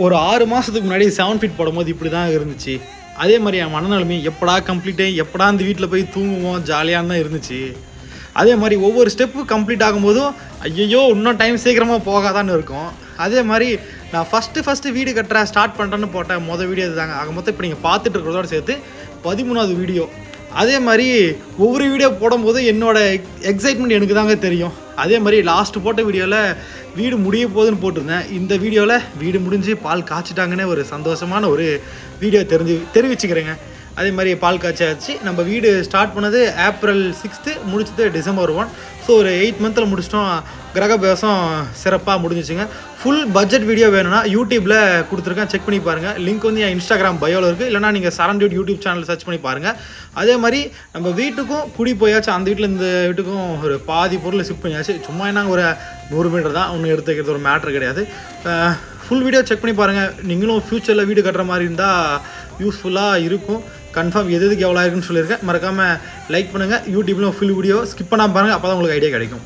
ஒரு ஆறு மாதத்துக்கு முன்னாடி செவன் ஃபீட் போடும்போது இப்படி தான் இருந்துச்சு. அதே மாதிரி என் மனநிலைமை எப்படா கம்ப்ளீட்டு எப்படா இந்த வீட்டில் போய் தூங்குவோம் ஜாலியாக தான் இருந்துச்சு. அதே மாதிரி ஒவ்வொரு ஸ்டெப்பு கம்ப்ளீட் ஆகும்போதும் ஐயையோ இன்னும் டைம் சீக்கிரமாக போகாதான்னு இருக்கும். அதே மாதிரி நான் ஃபஸ்ட்டு ஃபஸ்ட்டு வீடு கட்டுற ஸ்டார்ட் பண்ணுறேன்னு போட்டேன் மொதல் வீடியோ இதுதாங்க. ஆக மொத்தம் இப்போ நீங்கள் பார்த்துட்டு இருக்கிறதோட சேர்த்து பதிமூணாவது வீடியோ. அதே மாதிரி ஒவ்வொரு வீடியோ போடும்போது என்னோட எக்ஸைட்மெண்ட் எனக்கு தாங்க தெரியும். அதே மாதிரி லாஸ்ட் போட்ட வீடியோவில் வீடு முடிய போகுதுன்னு போட்டிருந்தேன். இந்த வீடியோவில் வீடு முடிஞ்சு பால் காய்ச்சிட்டாங்கன்னு ஒரு சந்தோஷமான ஒரு வீடியோ தெரிஞ்சு தெரிவிச்சுக்கிறேங்க. அதே மாதிரி பால் காய்ச்சாச்சு. நம்ம வீடு ஸ்டார்ட் பண்ணது ஏப்ரல் சிக்ஸ்த்து முடிச்சது டிசம்பர் ஒன் ஸோ ஒரு எயிட் மந்தில் முடிச்சிட்டோம். கிரகபிரவேசம் சிறப்பாக முடிஞ்சிச்சுங்க. ஃபுல் பட்ஜெட் வீடியோ வேணும்னா யூடியூப்பில் கொடுத்துருக்கேன். செக் பண்ணி பாருங்கள் லிங்க் வந்து என் இன்ஸ்டாகிராம் பயோவில் இருக்குது இல்லைனா நீங்கள் சரண்டியூட் யூடியூப் சேனல் சர்ச் பண்ணி பாருங்கள் அதே மாதிரி நம்ம வீட்டுக்கும் குடி போயாச்சு. அந்த வீட்டில் இந்த வீட்டுக்கும் ஒரு பாதி பொருள் ஷிஃப்ட் பண்ணியாச்சு. சும்மா என்ன ஒரு நூறு மீட்டர் தான். ஒன்று எடுத்து வைக்கிறது ஒரு மேட்ரு கிடையாது. ஃபுல் வீடியோ செக் பண்ணி பாருங்கள் நீங்களும் ஃப்யூச்சரில் வீடு கட்டுற மாதிரி இருந்தால் யூஸ்ஃபுல்லாக இருக்கும். கன்ஃபார்ம் எது எதுக்கு எவ்வளோ இருக்குன்னு சொல்லியிருக்கேன். மறக்காமல் லைக் பண்ணுங்கள் யூடியூப்லையும் ஃபுல் வீடியோ ஸ்கிப் பண்ணாமல் பாருங்கள் அப்போ தான் உங்களுக்கு ஐடியா கிடைக்கும்.